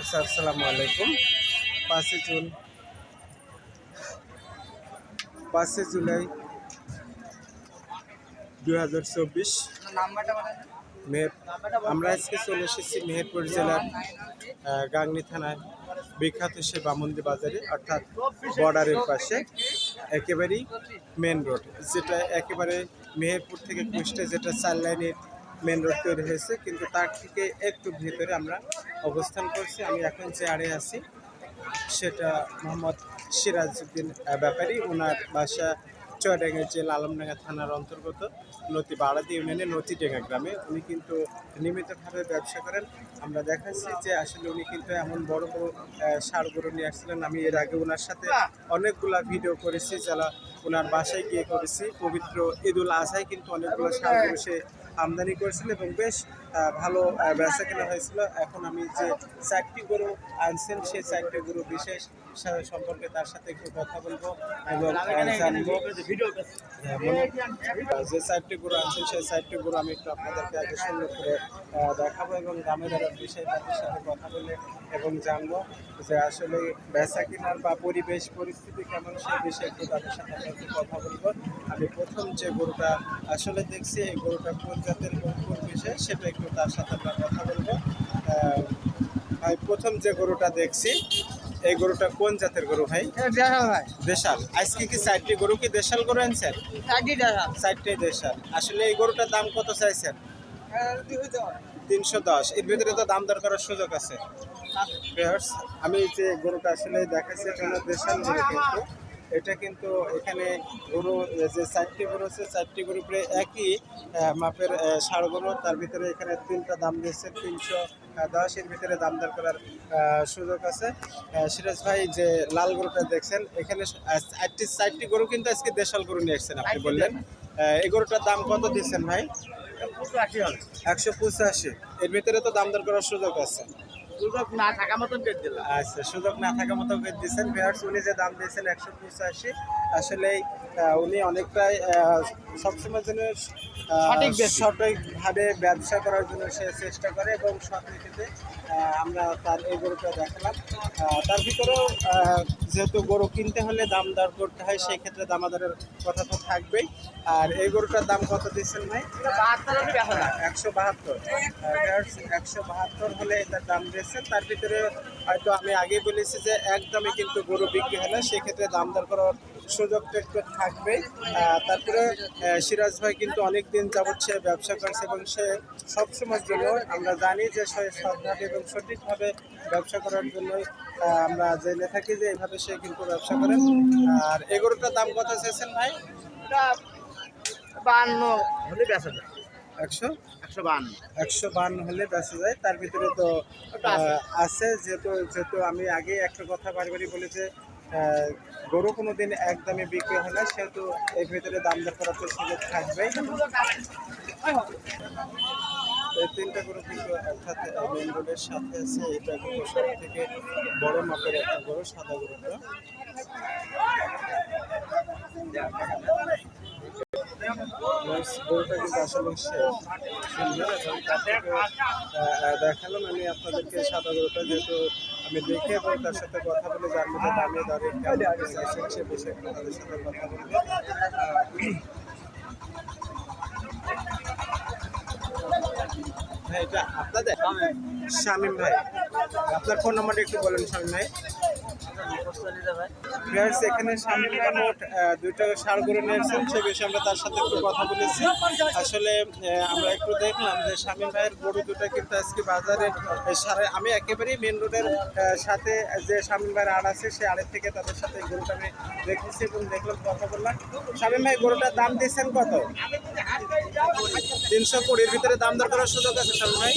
Viewers আসসালামু আলাইকুম। পাঁচই জুন। পাঁচই জুলাই দুই হাজার চব্বিশ। আমরা আজকে চলে এসেছি মেহেরপুর জেলার গাংনী থানায় বিখ্যাত সে বামন্দি বাজারে, অর্থাৎ বর্ডারের পাশে, একেবারেই মেন রোড যেটা একেবারে মেহেরপুর থেকে কুষ্টে যেটা চার লাইনের মেন রোড তৈরি হয়েছে, কিন্তু তার থেকে একটু ভেতরে আমরা অবস্থান করছি, আমি এখন আড়ে আছি, সেটা মোহাম্মদ সিরাজউদ্দিন ব্যাপারী। ওনার বাসা চুয়াডাঙ্গা জেলা আলমডাঙ্গা থানার অন্তর্গত নদী বাড়াদি ইউনিয়নের নদীডেঙ্গা গ্রামে। উনি কিন্তু নিয়মিতভাবে ব্যবসা করেন। আমরা দেখাচ্ছি যে আসলে উনি কিন্তু এমন বড় বড় গরু নিয়ে আসছিলেন। আমি এর আগে ওনার সাথে অনেকগুলা ভিডিও করেছি, যারা ওনার বাসায় গিয়ে করেছি। পবিত্র ঈদুল আজহায় কিন্তু অনেকগুলো গরু সে আমদানি করেছিল এবং বেশ ভালো ব্যবসা কেনা হয়েছিল। এখন আমি যে চারটি গরু আনছেন, সেই চারটি গরু বিশেষ সম্পর্কে তার সাথে একটু কথা বলব এবং জানব। যে চারটি গরু আনছেন সেই চারটি গরু আমি একটু আপনাদেরকে আগে সুন্দর করে দেখাবো এবং দামে দরের বিষয়ে তাদের সাথে কথা বলে এবং জানব যে আসলে বেচা কেনার বা পরিবেশ পরিস্থিতি কেমন সেই বিষয়ে একটু তাদের সাথে একটু কথা বলব। আমি প্রথম যে গরুটা আসলে দেখছি, এই গরুটা কোন জাতের এবং কোন বিষয় সেটা একটু তার সাথে আমরা কথা বলব। প্রথম যে গরুটা দেখছি এই গরুটা কোন জাতের গরু ভাই? দেশাল ভাই। দেশাল। আজকে কি চারটি গরু কি দেশাল গরু আনছেন? চারটে দেশাল। আসলে এই গরুটার দাম কত চাইছেন? তিনশো দশ। এর ভিতরে তো দাম দর করার সুযোগ আছে। আমি যে গরুটা আসলে দেখাচ্ছি এটা দেশাল গরু কিন্তু। এটা কিন্তু এখানে গরু যে চারটি গরু আছে চারটি গরু প্রায় একই মাপের ষাঁড় গরু। তার ভিতরে এখানে তিনটা দাম দিয়েছে তিনশো দশ এর ভিতরে দাম দর করার সুযোগ আছে। সিরাজ ভাই যে লাল গরুটা দেখছেন এখানে চারটি চারটি গরু কিন্তু আজকে দেশাল গরু নিয়ে এসেছেন আপনি বললেন। এই গরুটার দাম কত দিচ্ছেন ভাই? একশো পঁচাশি এর ভিতরে তো দাম দর করার সুযোগ আছে। সুযোগ না থাকা মতো আচ্ছা সুযোগ না থাকা মতো ভিউয়ার্স উনি যে দাম দিয়েছেন একশো পঁচাশি। আসলে উনি অনেকটাই সবসময় জন্য সঠিক সঠিকভাবে ব্যবসা করার জন্য সে চেষ্টা করে এবং সৎ নীতিতে আমরা তার এই গরুটা দেখালাম। তার ভিতরেও যেহেতু গরু কিনতে হলে দাম দর করতে হয় সেই ক্ষেত্রে দামাদারের কথা তো থাকবেই। আর এই গরুটার দাম কত দিচ্ছেন ভাই? না একশো বাহাত্তর। একশো বাহাত্তর হলে এটার দাম দিয়েছে তার ভিতরে হয়তো আমি আগে বলেছি যে একদমই কিন্তু গরু বিক্রি হলে সেক্ষেত্রে দাম দর করার সুযোগটা একটু থাকবে। তারপরে সিরাজ ভাই কিন্তু অনেক দিন যাবৎ সে ব্যবসা করছে এবং সে সবসময়ের জন্য আমরা জানি যে সে সৎভাবে এবং সঠিকভাবে ব্যবসা করার জন্য আমরা জেনে থাকি যে এইভাবে সে কিন্তু ব্যবসা করেন আর এগুলোটার দাম কত চেয়েছেন ভাই? বান্ন। হলে বেচা যায়। একশো? একশো বান্ন। একশো বান্ন হলে বেঁচে যায়। তার ভিতরে তো আছে। যেহেতু যেহেতু আমি আগে একটা কথা বারবারই বলি যে আহ, গরু কোনো দিন একদমই বিক্রি হয় না, সেহেতু এর ভিতরে দাম দর করার তো সুযোগ থাকবে। এই তিনটা গরু কিন্তু অর্থাৎ মেন রোডের সাথে আছে, এটা কিন্তু সব থেকে বড় মাপের একটা গরু, সাদা গরুটা। গরুটা কিন্তু আসলে দেখালাম আমি আপনাদেরকে সাদা গরুটা যেহেতু আমি দেখে এবং তার সাথে কথা বলে যার মধ্যে দামে গেছেন, সে বিষয়ে তাদের সাথে কথা বলব এটা আপনাদের? শামিম ভাই। আপনার ফোন নাম্বারটা একটু বলেন, শামিম ভাই। Viewers, এখানে ভাই মোট দুইটা ষাড় গরু নিয়েছেন সে বিষয়ে আমরা তার সাথে একটু কথা বলেছি। আসলে আমরা একটু দেখলাম যে শামিম ভাইয়ের গরু দুটো কিন্তু আজকে বাজারে সারে আমি একেবারেই মেন রোডের সাথে যে শামিম ভাইয়ের আড় আছে সেই আড়ের থেকে তাদের সাথে গরুটা আমি দেখেছি এবং দেখলাম কথা বললাম। শামিম ভাই গরুটার দাম দিয়েছেন কত? তিনশো কুড়ির ভিতরে দাম দর করার সুযোগ আছে শামিম ভাই?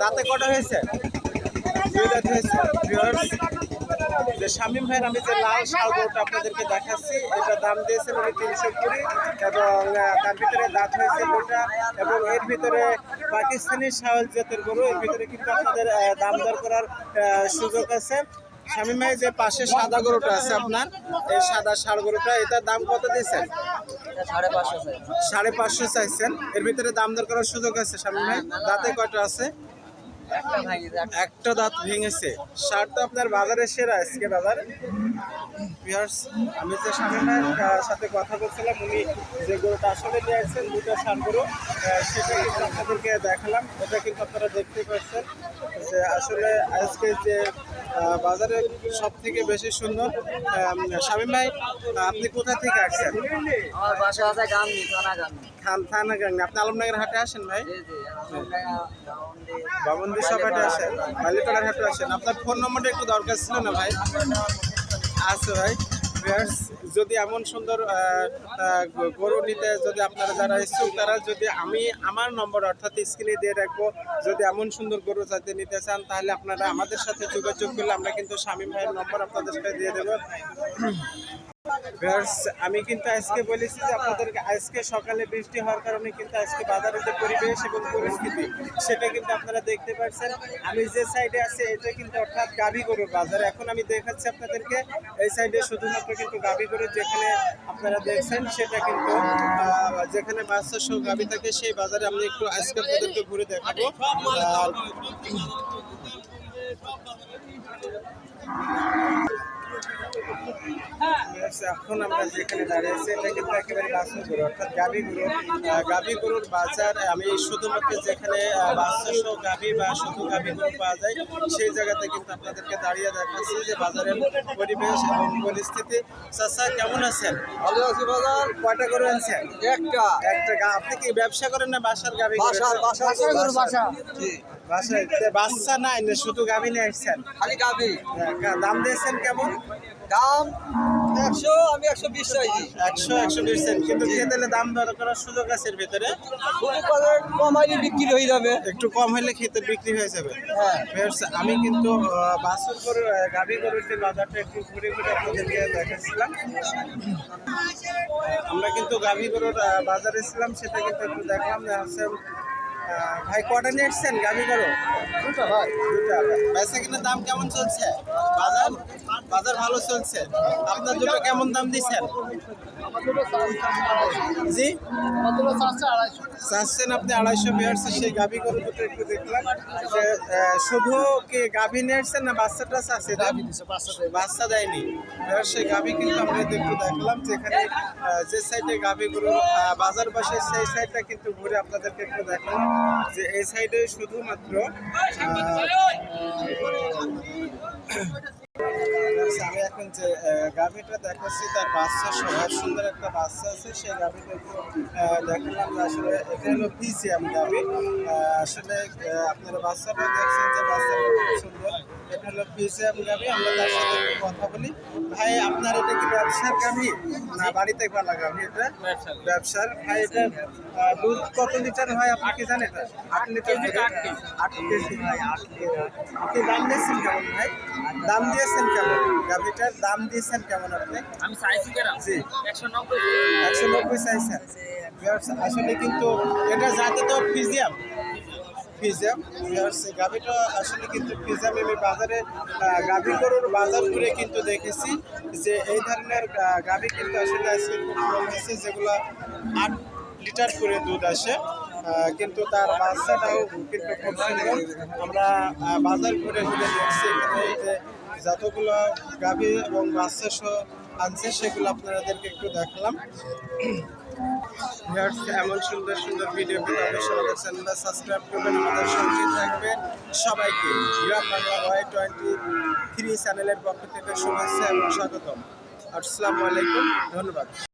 দাঁতে কটা হয়েছে? দুই দাঁত হয়েছে। যে শামীম ভাইয়ের আমি যে লাল শাল গরুটা আপনাদেরকে দেখাচ্ছি এটা দাম দিয়েছেন উনি তিনশো কুড়ি এবং তার ভিতরে দাঁত হয়েছে দুটা এবং এর ভিতরে পাকিস্তানি শাল জাতের গরু এর ভিতরে কিন্তু আপনাদের দাম দর করার সুযোগ আছে। শামীম ভাই যে পাশে সাদা গরুটা আছে আপনার এই সাদা ষাড় গরুটা এটার দাম কত দিয়েছেন? সাড়ে পাঁচশো সাড়ে পাঁচশো চাইছেন। এর ভিতরে দাম দর করার সুযোগ আছে শামীম ভাই? দাঁতে কয়টা আছে? একটা দাঁত ভেঙেছে। তো আপনার বাজারে সেরা আজকে বাজার। ভিউয়ার্স আমি যে স্বামী ভাইয়ের সাথে কথা বলছিলাম উনি যে গরুটা আসলে নিয়ে আসছেন দুটো সার গরু সেটা কিন্তু আপনাদেরকে দেখালাম। এটা কিন্তু আপনারা দেখতে পাচ্ছেন যে আসলে আজকে যে বাজারে সব থেকে বেশি সুন্দর স্বামী ভাই আপনি কোথা থেকে আসছেন? আমার বাসা আছে গান থানা গান। থান আপনি আলমনগর হাটে আসেন ভাই? সব হাটে আসেন বালিপাড়ার হাটে আসেন। আপনার ফোন নম্বরটা একটু দরকার ছিল না ভাই? আছে ভাই। যদি এমন সুন্দর গরু নিতে যদি আপনারা যারা ইচ্ছুক তারা যদি আমি আমার নম্বর অর্থাৎ স্ক্রিনে দিয়ে রাখব। যদি এমন সুন্দর গরু যাতে নিতে চান তাহলে আপনারা আমাদের সাথে যোগাযোগ করলে আমরা কিন্তু শামীম ভাইয়ের নম্বর আপনাদের সাথে দিয়ে দেবো। আমি কিন্তু আজকে বলেছি যে আপনাদেরকে আজকে সকালে বৃষ্টি হওয়ার কারণে কিন্তু আজকে বাজারের যে পরিবেশ এবং পরিস্থিতি, সেটা কিন্তু আপনারা দেখতে পাচ্ছেন আমি যে সাইডে আছি, এটা কিন্তু অর্থাৎ গাভী গরুর বাজার। এখন আমি দেখাচ্ছি আপনাদেরকে, এই সাইডে শুধুমাত্র কিন্তু গাভী গরুর যেখানে আপনারা দেখছেন, সেটা কিন্তু যেখানে বাচ্চা সহ গাভী থাকে, সেই বাজারে আমি একটু আজকে আপনাদেরকে ঘুরে দেখাবো। এখন আমরা যেখানে দাঁড়িয়েছি এটা কিন্তু একেবারে বাছুর গরু অর্থাৎ গাভী গরু। গাভী গরুর বাজার আমি শুধুমাত্র যেখানে আহ, বাচ্চা সহ গাভী বা শুধু গাভী গরু পাওয়া যায় সেই জায়গাতে কিন্তু আপনাদেরকে দাঁড়িয়ে দেখাচ্ছি যে বাজারের পরিবেশ এবং পরিস্থিতি। চাচা কেমন আছেন? ভালো আছি বাজার। কয়টা গরু আনছেন? একটা। একটা গা- আপনি কি ব্যবসা করেন না বাসার গাভী গরু? বাসার বাসার গরু বাসা। বাসায় বাচ্চা নাই না শুধু গাভী নিয়ে আসছেন? খালি গাবি হ্যাঁ, দাম দিয়েছেন কেমন? দাম একশো আমি একশো বিশ চাইছি একশো একশো পার্সেন্ট কিন্তু দিলে দাম দর করার সুযোগ আছে এর ভিতরে? বাজার কমাইলে বিক্রি হয়ে যাবে। একটু কম হলে খেতে বিক্রি হয়ে যাবে। হ্যাঁ। আমি কিন্তু আহ, গাভী গরুর যে বাজারটা একটু ঘুরে ঘুরে আপনাদেরকে দেখাচ্ছিলাম। আমরা কিন্তু গাভী গরুর বাজারে ছিলাম সেটা কিন্তু একটু দেখলাম যে হচ্ছে ভাই কটা নিয়ে এসছেন গাভী গরু? দুটা ভাই। দুটা। বেচা কিনা দাম কেমন চলছে? বাজার? বাজার ভালো চলছে। আপনার দুটো কেমন দাম দিচ্ছেন? জি? চাচ্ছেন আপনি আড়াইশো বিয়ার্সের সেই গাভী গরু দুটো একটু দেখলাম। যে শুধু কি গাভী নিয়ে এসছেন না বাচ্চাটা চাচ্ছে? বাচ্চা দেয়নি। সেই গাভী কিন্তু আমরা একটু দেখলাম যেখানে যে সাইডে গাভী গরু বাজার বসে সেই সাইডটা কিন্তু ঘুরে আপনাদেরকে একটু দেখলাম। যে এই সাইডে শুধুমাত্র আমি এখন যে গাভীটা দেখাচ্ছি, তার বাচ্চা সবার সুন্দর একটা বাচ্চা আছে, সেই গাভীটা দেখালাম আসলে এটা হলো পিজিএম গাভি। আসলে আপনারা বাচ্চাটা দেখছেন যে বাচ্চাটা খুব সুন্দর। এটা হলো পিজিএম গাভী আমরা তার সাথে একটু কথা বলি। ভাই আপনার এটা কি ব্যবসার গাভী না বাড়িতে পালা গাভী এটা? ব্যবসার? ভাই এটা দুধ কত লিটার হয় আপনি কি জানেন এটা? আট লিটার আট কেজি। ভাই আট কেজি। আপনি দাম দিয়েছেন কেমন ভাই? দাম দিয়েছেন কেমন? গাভিটার দাম দিয়েছেন কেমন আপনি? আমি চাইছি জি। একশো নব্বই। একশো নব্বই চাইছেন। আসলে কিন্তু এটা জাতে তো ফিজিয়াম। Viewers, এই গাভিটা আসলে কিন্তু ফিজিয়াম আমি বাজারে গাভি গরুর বাজার ঘুরে কিন্তু দেখেছি যে এই ধরনের গাভি কিন্তু আসলে আজকে হয়েছে যেগুলো আট লিটার করে দুধ আসে। কিন্তু তার বাচ্চাটাও কিন্তু খুব সুন্দর। আমরা বাজার ঘুরে ঘুরে দেখছি যে যতগুলো গাভী এবং বাচ্চা সহ আনছে সেগুলো আপনাদেরকে একটু দেখালাম। Viewers, এমন সুন্দর সুন্দর ভিডিও পেতে অবশ্যই আমাদের চ্যানেলটা সাবস্ক্রাইব করবেন। আমাদের সঙ্গে থাকবেন সবাইকে। Gram Bangla Y twenty three চ্যানেলের পক্ষ থেকে শুভেচ্ছা এবং স্বাগতম। আসসালামু আলাইকুম ধন্যবাদ।